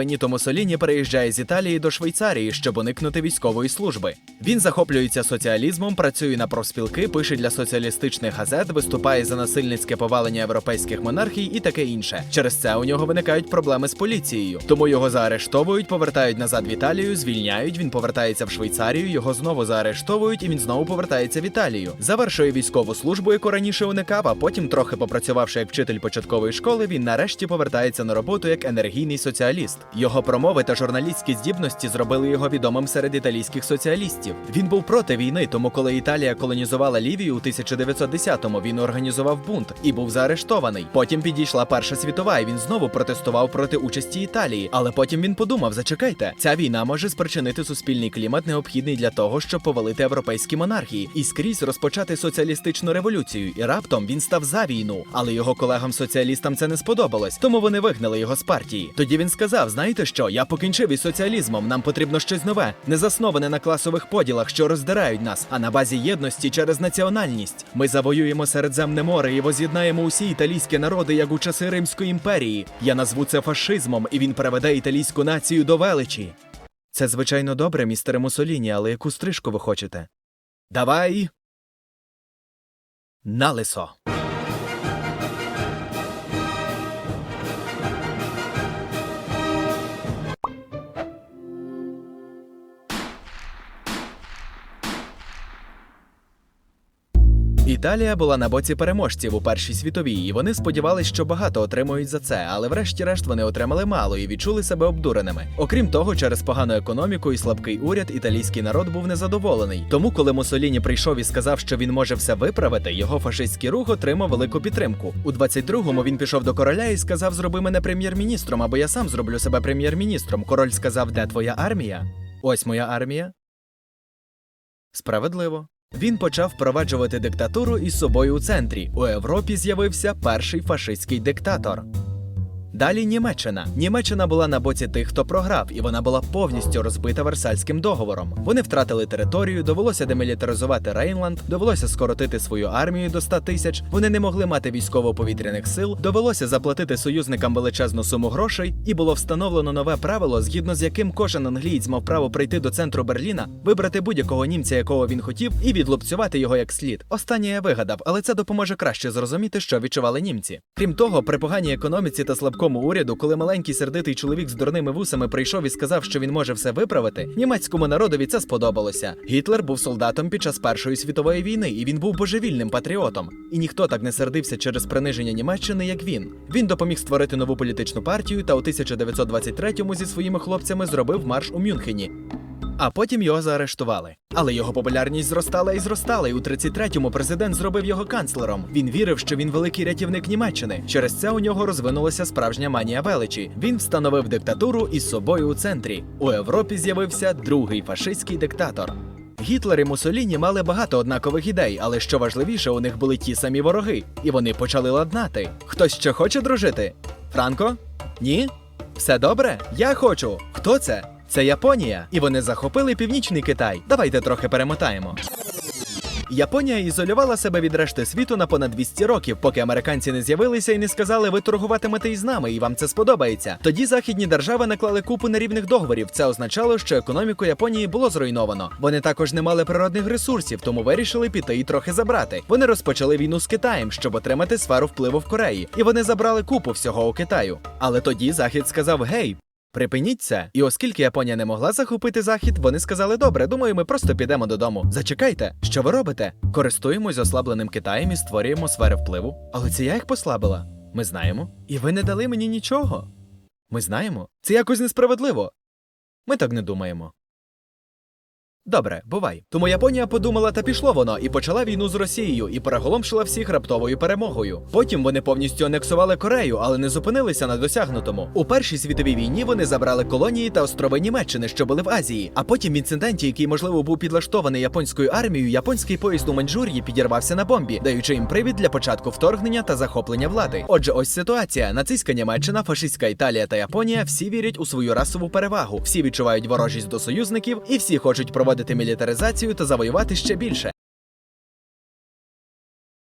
Беніто Муссоліні переїжджає з Італії до Швейцарії, щоб уникнути військової служби. Він захоплюється соціалізмом, працює на профспілки, пише для соціалістичних газет, виступає за насильницьке повалення європейських монархій і таке інше. Через це у нього виникають проблеми з поліцією. Тому його заарештовують, повертають назад в Італію, звільняють. Він повертається в Швейцарію, його знову заарештовують, і він знову повертається в Італію. Завершує військову службу, яку раніше уникав, а потім, трохи попрацювавши як вчитель початкової школи, він нарешті повертається на роботу як енергійний соціаліст. Його промови та журналістські здібності зробили його відомим серед італійських соціалістів. Він був проти війни, тому коли Італія колонізувала Лівію у 1910-му, він організував бунт і був заарештований. Потім підійшла Перша світова, і він знову протестував проти участі Італії. Але потім він подумав: зачекайте, ця війна може спричинити суспільний клімат, необхідний для того, щоб повалити європейські монархії і скрізь розпочати соціалістичну революцію. І раптом він став за війну. Але його колегам-соціалістам це не сподобалось, тому вони вигнали його з партії. Тоді він сказав: знаєте що, я покінчив із соціалізмом. Нам потрібно щось нове, не засноване на класових поділах, що роздирають нас, а на базі єдності через національність. Ми завоюємо Середземне море і воз'єднаємо усі італійські народи, як у часи Римської імперії. Я назву це фашизмом, і він приведе італійську націю до величі. Це звичайно добре, містере Мусоліні, але яку стрижку ви хочете? Давай. Налисо. Італія була на боці переможців у першій світовій, і вони сподівались, що багато отримують за це, але врешті-решт вони отримали мало і відчули себе обдуреними. Окрім того, через погану економіку і слабкий уряд італійський народ був незадоволений. Тому, коли Муссоліні прийшов і сказав, що він може все виправити, його фашистський рух отримав велику підтримку. У 22-му він пішов до короля і сказав: Зроби мене прем'єр-міністром, або я сам зроблю себе прем'єр-міністром. Король сказав, де твоя армія? Ось моя армія. Справедливо. Він почав впроваджувати диктатуру із собою у центрі. У Європі з'явився перший фашистський диктатор. Далі Німеччина. Німеччина була на боці тих, хто програв, і вона була повністю розбита Версальським договором. Вони втратили територію, довелося демілітаризувати Рейнланд, довелося скоротити свою армію до 100 тисяч. Вони не могли мати військово-повітряних сил, довелося заплатити союзникам величезну суму грошей, і було встановлено нове правило, згідно з яким кожен англієць мав право прийти до центру Берліна, вибрати будь-якого німця, якого він хотів, і відлупцювати його як слід. Останнє я вигадав, але це допоможе краще зрозуміти, що відчували німці. Крім того, при поганій економіці та слабкому уряду, коли маленький сердитий чоловік з дурними вусами прийшов і сказав, що він може все виправити, німецькому народові це сподобалося. Гітлер був солдатом під час Першої світової війни, і він був божевільним патріотом. І ніхто так не сердився через приниження Німеччини, як він. Він допоміг створити нову політичну партію та у 1923-му зі своїми хлопцями зробив марш у Мюнхені. А потім його заарештували. Але його популярність зростала і зростала, і у 33-му президент зробив його канцлером. Він вірив, що він великий рятівник Німеччини. Через це у нього розвинулася справжня манія величі. Він встановив диктатуру із собою у центрі. У Європі з'явився другий фашистський диктатор. Гітлер і Муссоліні мали багато однакових ідей, але що важливіше, у них були ті самі вороги, і вони почали ладнати. Хтось ще хоче дружити? Франко? Ні? Все добре? Я хочу. Хто це? Це Японія, і вони захопили північний Китай. Давайте трохи перемотаємо. Японія ізолювала себе від решти світу на понад 200 років, поки американці не з'явилися і не сказали, ви торгуватимете із нами, і вам це сподобається. Тоді західні держави наклали купу нерівних договорів. Це означало, що економіку Японії було зруйновано. Вони також не мали природних ресурсів, тому вирішили піти і трохи забрати. Вони розпочали війну з Китаєм, щоб отримати сферу впливу в Кореї, і вони забрали купу всього у Китаю. Але тоді Захід сказав: Гей. Припиніть це. І оскільки Японія не могла захопити захід, вони сказали: добре, думаю, ми просто підемо додому. Зачекайте, що ви робите? Користуємось ослабленим Китаєм і створюємо сфери впливу. Але це я їх послабила. Ми знаємо. І ви не дали мені нічого. Ми знаємо. Це якось несправедливо. Ми так не думаємо. Добре, бувай. Тому Японія подумала, та пішло воно, і почала війну з Росією, і переголомшила всіх раптовою перемогою. Потім вони повністю анексували Корею, але не зупинилися на досягнутому. У першій світовій війні вони забрали колонії та острови Німеччини, що були в Азії. А потім в інциденті, який можливо був підлаштований японською армією, японський поїзд у Маньчжурії підірвався на бомбі, даючи їм привід для початку вторгнення та захоплення влади. Отже, ось ситуація: нацистська Німеччина, фашистська Італія та Японія всі вірять у свою расову перевагу, всі відчувають ворожість до союзників і всі хочуть проводити мілітаризацію та завоювати ще більше.